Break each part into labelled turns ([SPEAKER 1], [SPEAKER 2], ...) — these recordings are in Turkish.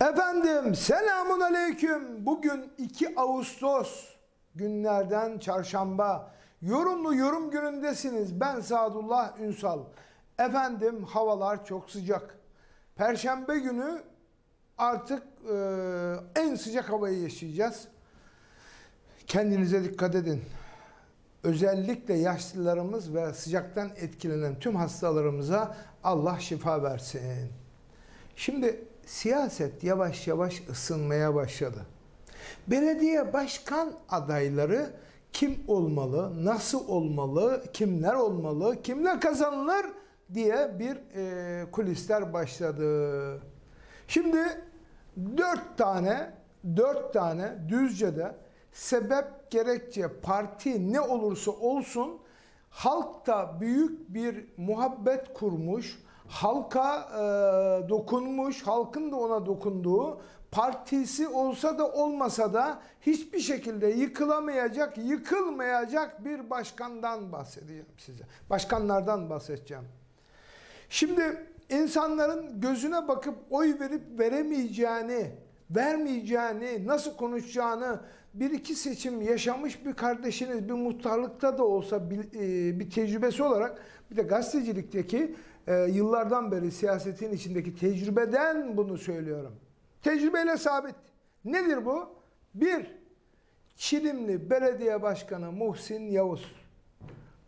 [SPEAKER 1] Efendim selamun aleyküm. Bugün 2 Ağustos günlerden çarşamba. Yorumlu yorum günündesiniz. Ben Sadullah Ünsal. Efendim havalar çok sıcak. Perşembe günü artık e, en sıcak havayı yaşayacağız. Kendinize dikkat edin. Özellikle yaşlılarımız ve sıcaktan etkilenen tüm hastalarımıza Allah şifa versin. Şimdi siyaset yavaş yavaş ısınmaya başladı. Belediye başkan adayları kim olmalı, nasıl olmalı, kimler olmalı, kimler kazanılır diye bir e, kulisler başladı. Şimdi dört tane, dört tane Düzce'de sebep gerekçe parti ne olursa olsun halkta büyük bir muhabbet kurmuş, halka e, dokunmuş, halkın da ona dokunduğu, partisi olsa da olmasa da hiçbir şekilde yıkılamayacak, yıkılmayacak bir başkandan bahsedeceğim size. Başkanlardan bahsedeceğim. Şimdi insanların gözüne bakıp oy verip veremeyeceğini, vermeyeceğini, nasıl konuşacağını bir iki seçim yaşamış bir kardeşiniz bir muhtarlıkta da olsa bir, e, bir tecrübesi olarak bir de gazetecilikteki e, yıllardan beri siyasetin içindeki tecrübeden bunu söylüyorum. Tecrübeyle sabit. Nedir bu? Bir, Çilimli Belediye Başkanı Muhsin Yavuz.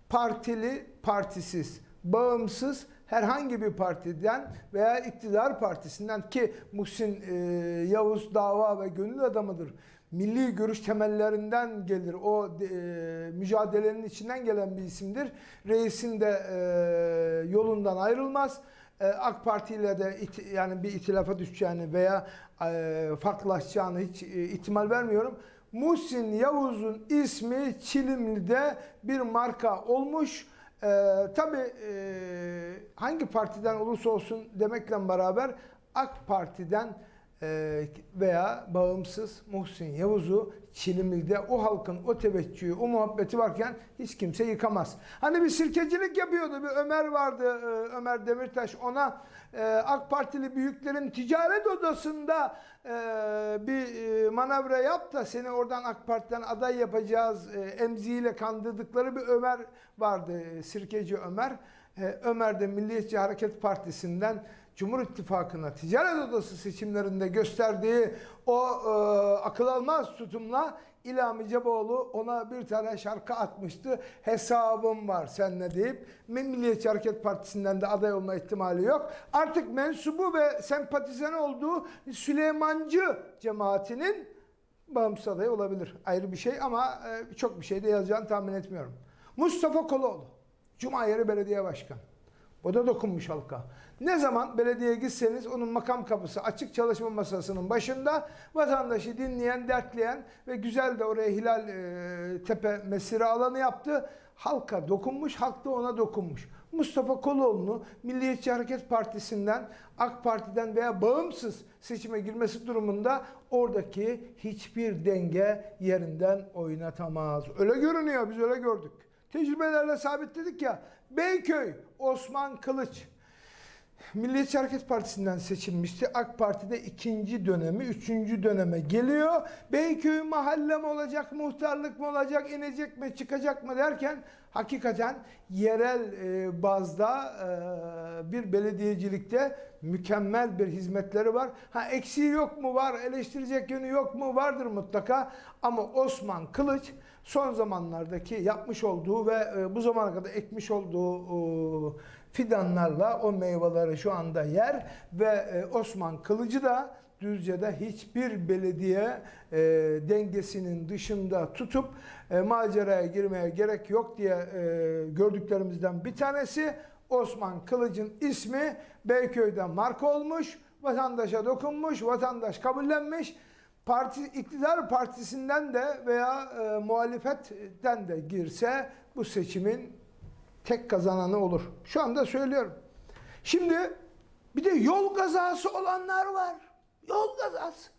[SPEAKER 1] Partili, partisiz, bağımsız herhangi bir partiden veya iktidar partisinden ki Muhsin e, Yavuz dava ve gönül adamıdır. Milli görüş temellerinden gelir. O e, mücadelenin içinden gelen bir isimdir. Reisin de e, yolundan ayrılmaz. E, AK Parti ile de it, yani bir itilafa düşeceğini veya e, farklılaşacağını hiç e, ihtimal vermiyorum. Muhsin Yavuz'un ismi Çilimli'de bir marka olmuş. Ee, tabii e, hangi partiden olursa olsun demekle beraber AK Parti'den veya bağımsız Muhsin Yavuz'u Çilimli'de o halkın o teveccühü, o muhabbeti varken hiç kimse yıkamaz. Hani bir sirkecilik yapıyordu. Bir Ömer vardı, e, Ömer Demirtaş. Ona e, AK Partili büyüklerin ticaret odasında e, bir manevra yap da seni oradan AK Parti'den aday yapacağız emziğiyle kandırdıkları bir Ömer vardı. Sirkeci Ömer. Ömer de Milliyetçi Hareket Partisi'nden Cumhur İttifakı'na ticaret odası seçimlerinde gösterdiği o e, akıl almaz tutumla İlhami Ceboğlu ona bir tane şarkı atmıştı. Hesabım var seninle deyip Milliyetçi Hareket Partisi'nden de aday olma ihtimali yok. Artık mensubu ve sempatizan olduğu Süleymancı cemaatinin bağımsız adayı olabilir. Ayrı bir şey ama e, çok bir şey de yazacağını tahmin etmiyorum. Mustafa Koloğlu, Cumayeri Belediye Başkanı. O da dokunmuş halka. Ne zaman belediyeye gitseniz onun makam kapısı açık çalışma masasının başında vatandaşı dinleyen, dertleyen ve güzel de oraya Hilal e, Tepe mesire alanı yaptı. Halka dokunmuş, halk da ona dokunmuş. Mustafa Koloğlu'nu Milliyetçi Hareket Partisi'nden, AK Parti'den veya bağımsız seçime girmesi durumunda oradaki hiçbir denge yerinden oynatamaz. Öyle görünüyor, biz öyle gördük. Tecrübelerle sabitledik ya. Beyköy, Osman Kılıç. Milliyetçi Hareket Partisi'nden seçilmişti. AK Parti'de ikinci dönemi, üçüncü döneme geliyor. Beyköy mahalle mi olacak, muhtarlık mı olacak, inecek mi, çıkacak mı derken hakikaten yerel e, bazda e, bir belediyecilikte mükemmel bir hizmetleri var. Ha eksiği yok mu? Var. Eleştirecek yönü yok mu? Vardır mutlaka. Ama Osman Kılıç son zamanlardaki yapmış olduğu ve e, bu zamana kadar ekmiş olduğu e, fidanlarla o meyveleri şu anda yer ve e, Osman Kılıcı da Düzce'de hiçbir belediye e, dengesinin dışında tutup e, maceraya girmeye gerek yok diye e, gördüklerimizden bir tanesi Osman Kılıç'ın ismi Beyköy'de marka olmuş, vatandaşa dokunmuş, vatandaş kabullenmiş. Parti iktidar partisinden de veya e, muhalefetten de girse bu seçimin tek kazananı olur. Şu anda söylüyorum. Şimdi bir de yol kazası olanlar var. Yol kazası.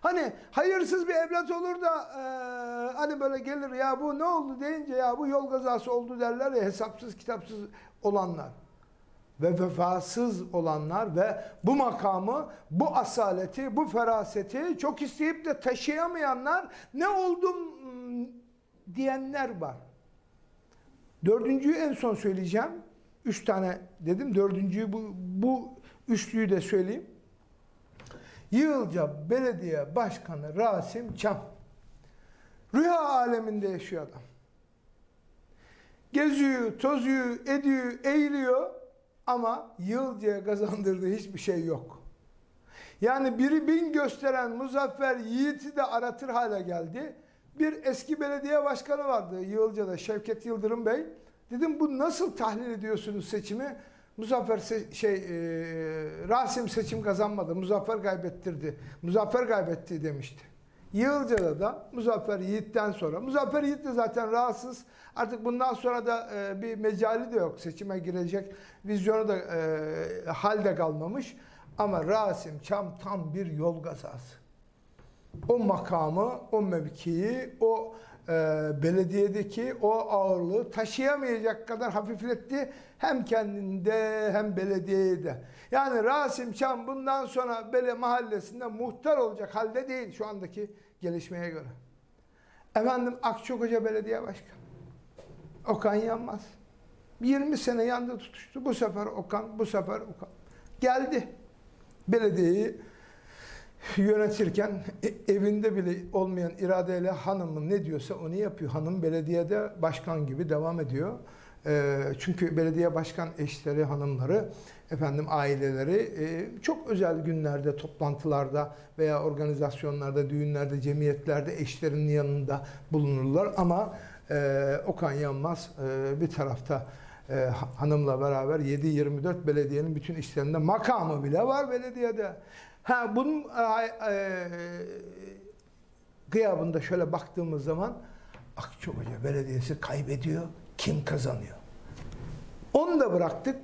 [SPEAKER 1] Hani hayırsız bir evlat olur da e, hani böyle gelir ya bu ne oldu deyince ya bu yol kazası oldu derler ya hesapsız kitapsız olanlar. Ve vefasız olanlar ve bu makamı, bu asaleti, bu feraseti çok isteyip de taşıyamayanlar ne oldum hmm, diyenler var. Dördüncüyü en son söyleyeceğim. Üç tane dedim. Dördüncüyü bu, bu üçlüyü de söyleyeyim. Yığılca Belediye Başkanı Rasim Çam. Rüya aleminde yaşıyor adam. Geziyor, tozuyor, ediyor, eğiliyor ama Yığılca'ya kazandırdığı hiçbir şey yok. Yani biri bin gösteren Muzaffer Yiğit'i de aratır hale geldi. Bir eski belediye başkanı vardı Yığılca'da Şevket Yıldırım Bey. Dedim bu nasıl tahlil ediyorsunuz seçimi? Muzaffer se- şey e, Rasim seçim kazanmadı. Muzaffer kaybettirdi. Muzaffer kaybetti demişti. Yığılca'da da Muzaffer Yiğit'ten sonra Muzaffer Yiğit de zaten rahatsız. Artık bundan sonra da e, bir mecali de yok. Seçime girecek vizyonu da e, halde kalmamış. Ama Rasim Çam tam bir yol gazası o makamı, o mevkiyi, o e, belediyedeki o ağırlığı taşıyamayacak kadar hafifletti. Hem kendinde hem belediyede. Yani Rasim Çam bundan sonra Bele mahallesinde muhtar olacak halde değil şu andaki gelişmeye göre. Efendim Akçakoca Belediye Başkanı. Okan Yanmaz. 20 sene yandı tutuştu. Bu sefer Okan, bu sefer Okan. Geldi. Belediyeyi yönetirken e- evinde bile olmayan iradeyle hanımın ne diyorsa onu yapıyor. Hanım belediyede başkan gibi devam ediyor. Ee, çünkü belediye başkan eşleri, hanımları, efendim aileleri e, çok özel günlerde, toplantılarda veya organizasyonlarda, düğünlerde, cemiyetlerde eşlerinin yanında bulunurlar. Ama e, Okan Yanmaz e, bir tarafta ha- hanımla beraber 7-24 belediyenin bütün işlerinde makamı bile var belediyede. Ha bunun e, gıyabında şöyle baktığımız zaman Akçakoca Belediyesi kaybediyor. Kim kazanıyor? Onu da bıraktık.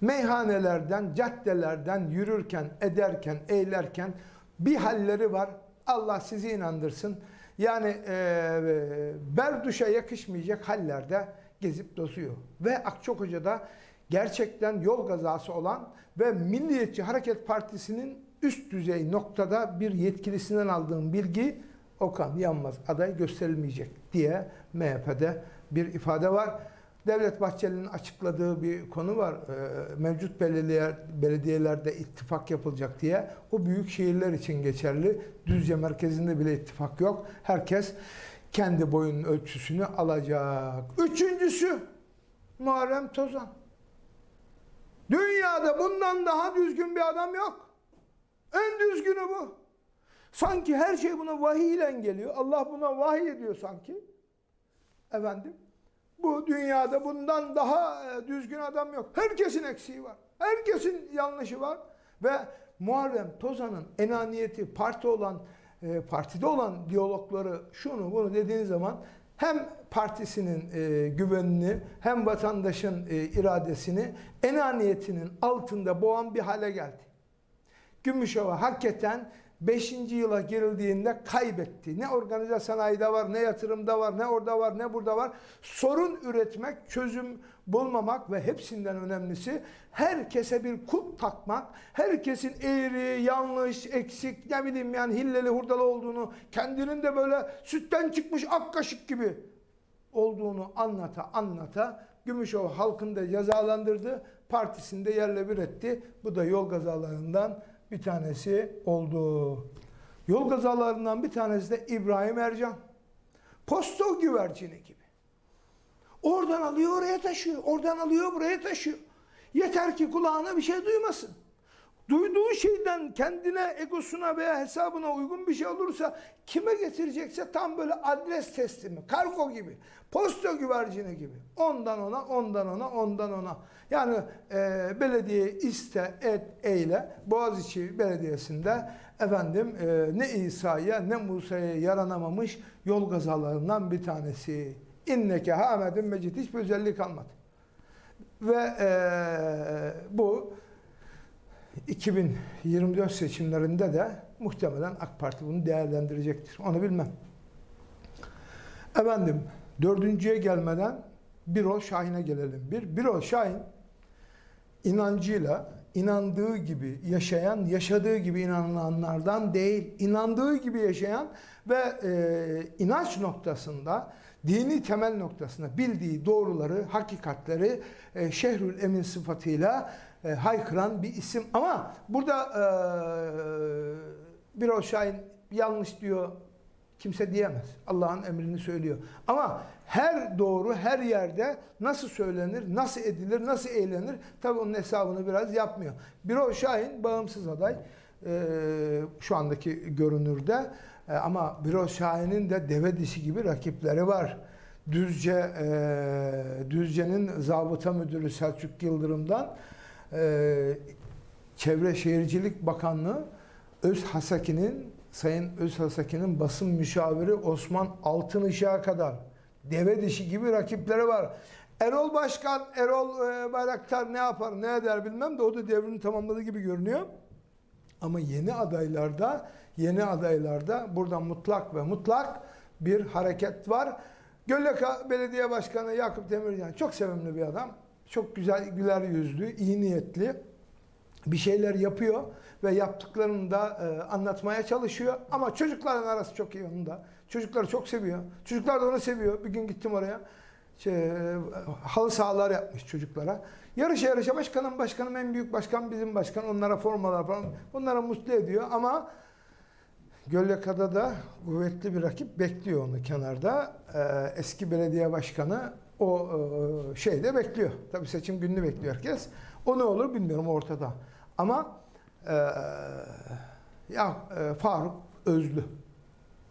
[SPEAKER 1] Meyhanelerden, caddelerden yürürken, ederken, eğlerken bir halleri var. Allah sizi inandırsın. Yani e, berduşa yakışmayacak hallerde gezip dozuyor. Ve Akçakoca'da gerçekten yol kazası olan ve Milliyetçi Hareket Partisi'nin üst düzey noktada bir yetkilisinden aldığım bilgi Okan Yanmaz aday gösterilmeyecek diye MHP'de bir ifade var. Devlet Bahçeli'nin açıkladığı bir konu var. Ee, mevcut belediyeler, belediyelerde ittifak yapılacak diye. O büyük şehirler için geçerli. Düzce merkezinde bile ittifak yok. Herkes kendi boyunun ölçüsünü alacak. Üçüncüsü Muharrem Tozan. Dünyada bundan daha düzgün bir adam yok. En düzgünü bu. Sanki her şey buna vahiy ile geliyor. Allah buna vahiy ediyor sanki. Efendim? Bu dünyada bundan daha e, düzgün adam yok. Herkesin eksiği var. Herkesin yanlışı var. Ve Muharrem Tozan'ın enaniyeti, parti olan, e, partide olan diyalogları, şunu bunu dediğin zaman hem partisinin e, güvenini hem vatandaşın iradesini enaniyetinin altında boğan bir hale geldi. Gümüşova hakikaten 5. yıla girildiğinde kaybetti. Ne organize sanayide var, ne yatırımda var, ne orada var, ne burada var. Sorun üretmek, çözüm bulmamak ve hepsinden önemlisi herkese bir kulp takmak, herkesin eğri, yanlış, eksik, ne bileyim yani hilleli hurdalı olduğunu, kendinin de böyle sütten çıkmış ak kaşık gibi olduğunu anlata anlata Gümüşova halkını da cezalandırdı. Partisinde yerle bir etti. Bu da yol kazalarından bir tanesi oldu. Yol kazalarından bir tanesi de İbrahim Ercan. Posto güvercini gibi. Oradan alıyor oraya taşıyor. Oradan alıyor buraya taşıyor. Yeter ki kulağına bir şey duymasın. Duyduğu şeyden kendine, egosuna veya hesabına uygun bir şey olursa kime getirecekse tam böyle adres teslimi, kargo gibi, posta güvercini gibi. Ondan ona, ondan ona, ondan ona. Yani e, belediye iste, et, eyle. Boğaziçi Belediyesi'nde efendim e, ne İsa'ya ne Musa'ya yaranamamış yol gazalarından bir tanesi. İnneke hamedun mecid. Hiçbir özelliği kalmadı. Ve e, bu 2024 seçimlerinde de muhtemelen AK Parti bunu değerlendirecektir. Onu bilmem. Efendim, dördüncüye gelmeden Birol Şahin'e gelelim. Bir, Birol Şahin inancıyla inandığı gibi yaşayan, yaşadığı gibi inananlardan değil, inandığı gibi yaşayan ve e, inanç noktasında, dini temel noktasında bildiği doğruları, hakikatleri e, Şehrül Emin sıfatıyla e, haykıran bir isim. Ama burada e, bir o yanlış diyor, kimse diyemez. Allah'ın emrini söylüyor. Ama her doğru her yerde nasıl söylenir, nasıl edilir, nasıl eğlenir tabi onun hesabını biraz yapmıyor. Birol Şahin bağımsız aday ee, şu andaki görünürde Ee, ama Birol Şahin'in de deve dişi gibi rakipleri var. Düzce e, Düzce'nin zabıta müdürü Selçuk Yıldırım'dan e, Çevre Şehircilik Bakanlığı Öz Hasaki'nin Sayın Öz Hasaki'nin basın müşaviri Osman Altınışık'a kadar deve dişi gibi rakipleri var. Erol Başkan, Erol e, Bayraktar ne yapar, ne eder bilmem de o da devrini tamamladı gibi görünüyor. Ama yeni adaylarda, yeni adaylarda burada mutlak ve mutlak bir hareket var. Gölleka Belediye Başkanı Yakup Demircan çok sevimli bir adam. Çok güzel, güler yüzlü, iyi niyetli bir şeyler yapıyor ve yaptıklarını da e, anlatmaya çalışıyor. Ama çocukların arası çok iyi onun da. Çocukları çok seviyor. Çocuklar da onu seviyor. Bir gün gittim oraya. Şey, e, halı sahalar yapmış çocuklara. Yarışa yarışa başkanım başkanım en büyük başkan bizim başkan. Onlara formalar falan. Onlara mutlu ediyor ama Gölleka'da da kuvvetli bir rakip bekliyor onu kenarda. Ee, eski belediye başkanı o e, şeyde bekliyor. Tabii seçim gününü bekliyor herkes. O ne olur bilmiyorum ortada. Ama e, ya e, Faruk Özlü.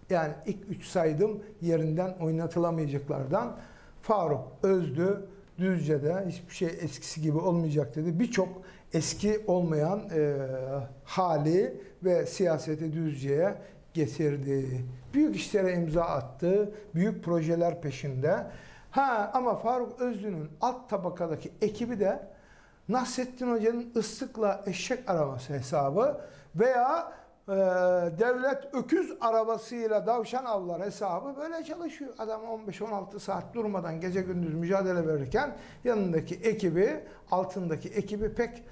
[SPEAKER 1] Yani ilk üç saydım yerinden oynatılamayacaklardan. Faruk Özlü Düzce'de hiçbir şey eskisi gibi olmayacak dedi. Birçok eski olmayan e, hali ve siyaseti Düzce'ye getirdi. Büyük işlere imza attı. Büyük projeler peşinde. Ha ama Faruk Özlü'nün alt tabakadaki ekibi de Nasrettin Hoca'nın ıslıkla eşek arabası hesabı veya e, devlet öküz arabasıyla davşan avlar hesabı böyle çalışıyor. Adam 15-16 saat durmadan gece gündüz mücadele verirken yanındaki ekibi, altındaki ekibi pek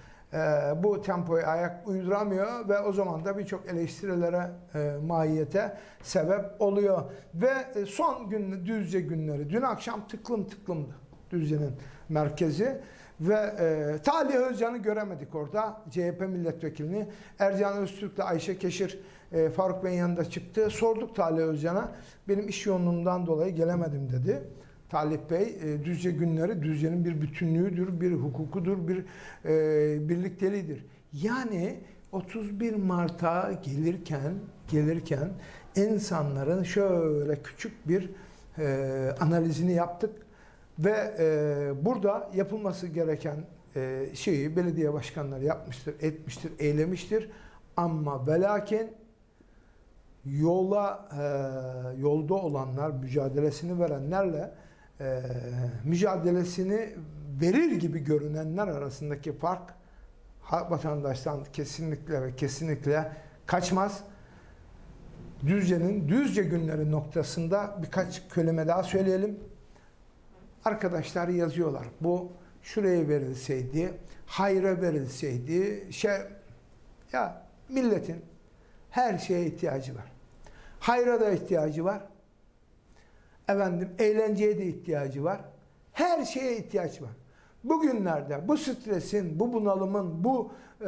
[SPEAKER 1] bu tempoya ayak uyduramıyor ve o zaman da birçok eleştirilere, e, mahiyete sebep oluyor. Ve e, son gün Düzce günleri, dün akşam tıklım tıklımdı Düzce'nin merkezi. Ve e, Talih Özcan'ı göremedik orada. CHP milletvekilini. Ercan Öztürk'le Ayşe Keşir e, Faruk Bey'in yanında çıktı. Sorduk Talih Özcan'a. Benim iş yoğunluğumdan dolayı gelemedim dedi. Talih Bey, e, Düzce günleri Düzce'nin bir bütünlüğüdür, bir hukukudur, bir e, birlikteliğidir. Yani 31 Mart'a gelirken gelirken insanların şöyle küçük bir e, analizini yaptık ve e, burada yapılması gereken e, şeyi belediye başkanları yapmıştır, etmiştir, eylemiştir. Ama ve lakin yola e, yolda olanlar, mücadelesini verenlerle e, mücadelesini verir gibi görünenler arasındaki fark ha- vatandaştan kesinlikle ve kesinlikle kaçmaz. Düzce'nin Düzce günleri noktasında birkaç kelime daha söyleyelim. Arkadaşlar yazıyorlar. Bu şuraya verilseydi, hayra verilseydi, şey ya milletin her şeye ihtiyacı var. Hayra da ihtiyacı var. Efendim eğlenceye de ihtiyacı var. Her şeye ihtiyaç var. Bugünlerde bu stresin, bu bunalımın, bu e,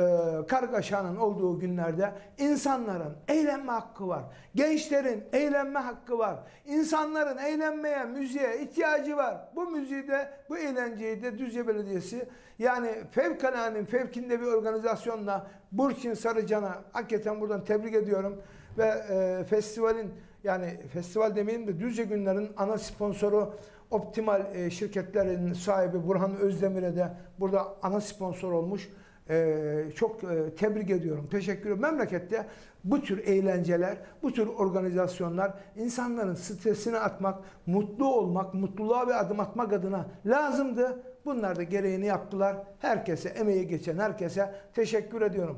[SPEAKER 1] kargaşanın olduğu günlerde insanların eğlenme hakkı var. Gençlerin eğlenme hakkı var. İnsanların eğlenmeye, müziğe ihtiyacı var. Bu müziği de, bu eğlenceyi de Düzce Belediyesi yani fevkaladenin fevkinde bir organizasyonla Burçin Sarıcan'a hakikaten buradan tebrik ediyorum. Ve e, festivalin yani festival demeyeyim de Düzce Günler'in ana sponsoru Optimal e, şirketlerin sahibi Burhan Özdemir'e de burada ana sponsor olmuş. E, çok e, tebrik ediyorum, teşekkür ediyorum. Memlekette bu tür eğlenceler, bu tür organizasyonlar insanların stresini atmak, mutlu olmak, mutluluğa bir adım atmak adına lazımdı. Bunlar da gereğini yaptılar. Herkese, emeği geçen herkese teşekkür ediyorum.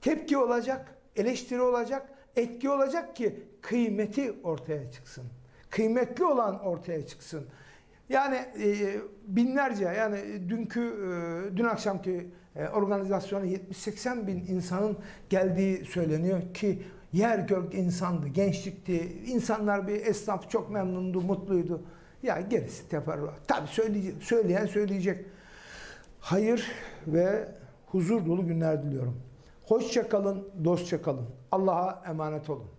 [SPEAKER 1] Tepki olacak, eleştiri olacak, etki olacak ki kıymeti ortaya çıksın. Kıymetli olan ortaya çıksın. Yani e, binlerce yani dünkü e, dün akşamki e, organizasyona 70-80 bin insanın geldiği söyleniyor ki yer gök insandı, gençlikti. İnsanlar bir esnaf çok memnundu, mutluydu. Ya gerisi teferruat. Tabii söyleyecek, söyleyen söyleyecek. Hayır ve huzur dolu günler diliyorum. Hoşça kalın, dostça kalın. Allah'a emanet olun.